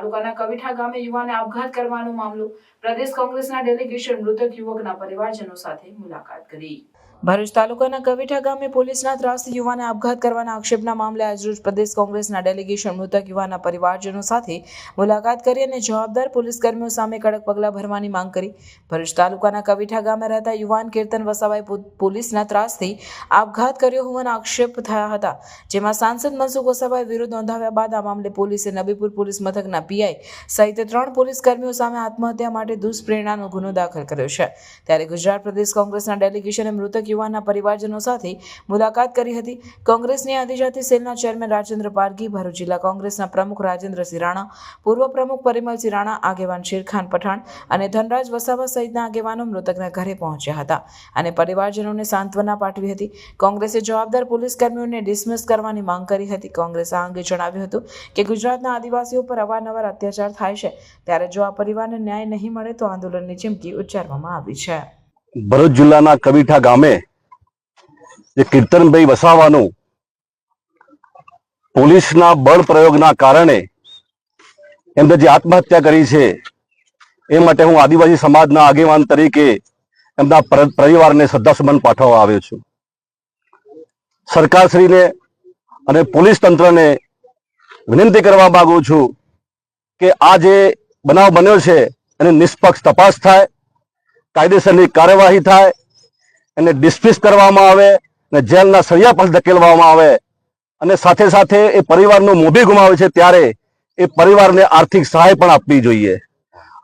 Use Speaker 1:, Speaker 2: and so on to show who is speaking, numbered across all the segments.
Speaker 1: તાલુકાના કવિઠા ગામે યુવાને આપઘાત કરવાનો મામલો પ્રદેશ કોંગ્રેસના ડેલિગેશન મૃતક યુવકના પરિવારજનો સાથે મુલાકાત કરી. ભરૂચ તાલુકાના કવિઠા ગામે પોલીસના ત્રાસથી યુવાને આપઘાત કરવાના આક્ષેપના મામલે આજરોજ પ્રદેશ કોંગ્રેસના ડેલિગેશન મૃતક યુવાના પરિવારજનો સાથે મુલાકાત કરી અને જવાબદાર પોલીસ કર્મીઓ સામે કડક પગલાં ભરવાની માંગ કરી. ભરૂચ તાલુકાના કવિઠા ગામે રહેતા યુવાન કીર્તન વસાવાએ પોલીસના ત્રાસથી આપઘાત કર્યો હોવાના આક્ષેપ થયા હતા, જેમાં સાંસદ મનસુખ વસાવાએ વિરોધ નોંધાવ્યા બાદ આ મામલે પોલીસે નબીપુર પોલીસ મથકના પીઆઈ સહિત ત્રણ પોલીસ કર્મીઓ સામે આત્મહત્યા માટે દુષ્પ્રેરણાનો ગુનો દાખલ કર્યો છે. ત્યારે ગુજરાત પ્રદેશ કોંગ્રેસના ડેલિગેશને મૃતક યુવાનના પરિવારજનો સાથે મુલાકાત કરી હતી. કોંગ્રેસની આદિજાતિ સેલના ચેરમેન રાજેન્દ્ર પારગી ભરૂચ જિલ્લા કોંગ્રેસના પ્રમુખ રાજેન્દ્ર સિરાણા પૂર્વ પ્રમુખ પરિમલ સિરાણા આગેવાન શેરખાન પઠાણ અને ધનરાજ વસાવા સહિતના આગેવાનો મૃતકના ઘરે પહોંચ્યા હતા અને પરિવારજનોને સાંત્વના પાઠવી હતી. કોંગ્રેસે જવાબદાર પોલીસ કર્મીઓને ડિસમિસ કરવાની માંગ કરી હતી. કોંગ્રેસ આ અંગે જણાવ્યું હતું કે ગુજરાતના આદિવાસીઓ પર અવારનવાર અત્યાચાર થાય છે. ત્યારે જો આ પરિવારને ન્યાય નહીં મળે તો આંદોલનની ચીમકી ઉચ્ચારવામાં આવી છે.
Speaker 2: ભરૂચ જિલ્લાના કવિઠા ગામે જે કીર્તનભાઈ વસાવાનું પોલીસના બળ પ્રયોગના કારણે એમને જે આત્મહત્યા કરી છે, એ માટે હું આદિવાસી સમાજના આગેવાન તરીકે એમના પર- પરિવારને શ્રદ્ધાસુમન પાઠવવા આવ્યો છું. સરકારશ્રીને અને પોલીસ તંત્રને વિનંતી કરવા માંગુ છું કે આ જે બનાવ બન્યો છે, એની નિષ્પક્ષ તપાસ થાય કાયદેસરની કાર્યવાહી થાય એને ડિસ્મિસ કરવામાં આવે અને જેલના સળિયા પર ધકેલવામાં આવે અને સાથે સાથે એ પરિવારનું મોભી ગુમાવે છે ત્યારે એ પરિવારને આર્થિક સહાય પણ આપવી જોઈએ.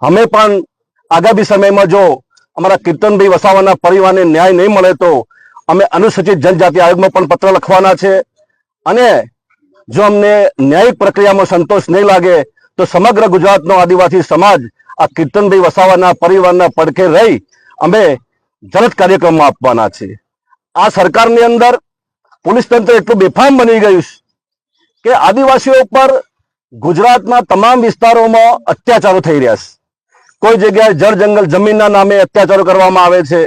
Speaker 2: અમે પણ આગામી સમયમાં જો અમારા કીર્તનભાઈ વસાવાના પરિવારને ન્યાય નહીં મળે તો અમે અનુસૂચિત જનજાતિ આયોગમાં પણ પત્ર લખવાના છે અને જો અમને ન્યાયિક પ્રક્રિયામાં સંતોષ નહીં લાગે તો સમગ્ર ગુજરાતનો આદિવાસી સમાજ આ કીર્તનભાઈ વસાવાના, પરિવારના પડખે રહી અમે જલદ કાર્યક્રમમાં આપવાના છે આ સરકારની અંદર પોલીસ તંત્ર એટલું બેફામ બની ગયું છે કે આદિવાસીઓ પર ગુજરાતના તમામ વિસ્તારોમાં અત્યાચારો થઈ રહ્યા છે. કોઈ જગ્યાએ જળ જંગલ જમીનના નામે અત્યાચારો કરવામાં આવે છે,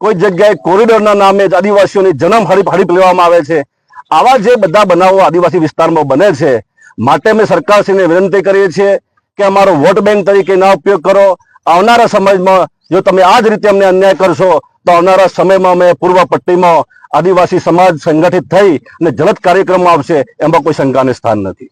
Speaker 2: કોઈ જગ્યાએ કોરિડોરના નામે આદિવાસીઓની જન્મ હરીફ હરીફ લેવામાં આવે છે. આવા જે બધા બનાવો આદિવાસી વિસ્તારમાં બને છે, માટે અમે સરકારશ્રીને વિનંતી કરીએ છીએ કે અમારો વોટ બેંક તરીકે ના ઉપયોગ કરો. આવનારા સમાજમાં જો તમે આ જ રીતે અમને અન્યાય કરશો, તો આવનારા સમયમાં અમે પૂર્વ પટ્ટીમાં આદિવાસી સમાજ સંગઠિત થઈ અને જલદ કાર્યક્રમ આવશે, એમાં કોઈ શંકાને સ્થાન નથી.